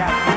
Yeah.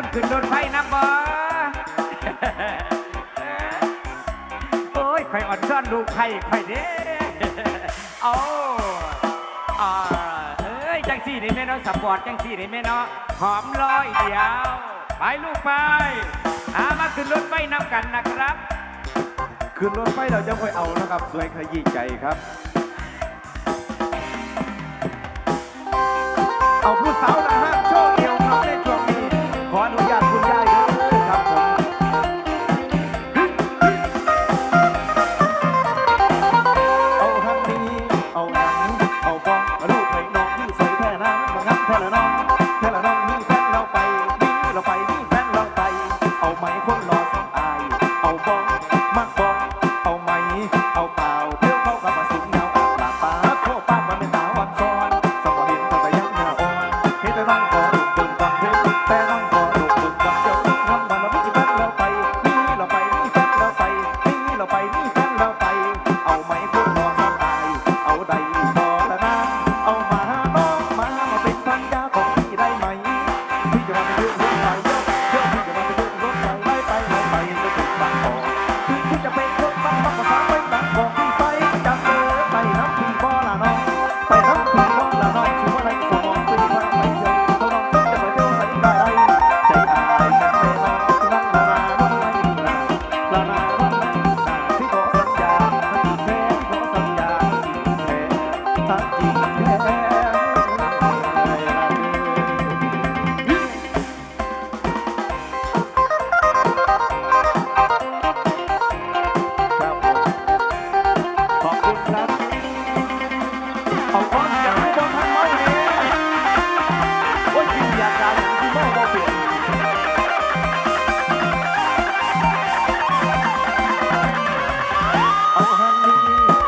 คนขึ้นรถไฟนะบอโอ้ยไข่อยอ่อนซ่อนดูไข่ไข่อยเด้เอาอ่าเอ้ยจังสี่นี่แม่เนาะสปอร์ตจังสี่นี่แม่เนาะหอมลอยเดียว ไปลูกไปอามาขึ้นรถไฟน้ำกันนะครับ ขึ้นรถไฟเราจะค่อยเอานะครับสวยขยี้ใจครับ telling on. ของคนอย่างผู้บนทันไม่เองว่าจิตอยากได้ที่ไม่บ่เปลี่ยนเอาหันนี้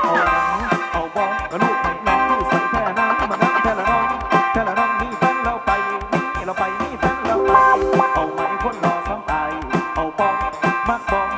เอาหลังเอาบอกกระลูกให้น้องที่ส่งแท่น้ำมานักแท่ร้องแท่ร้องนี่ท่งเราไปนี่เราไปนี่ท่งเราไปเอาไม้คนรอซ้ำตาเอาบอกมากบอก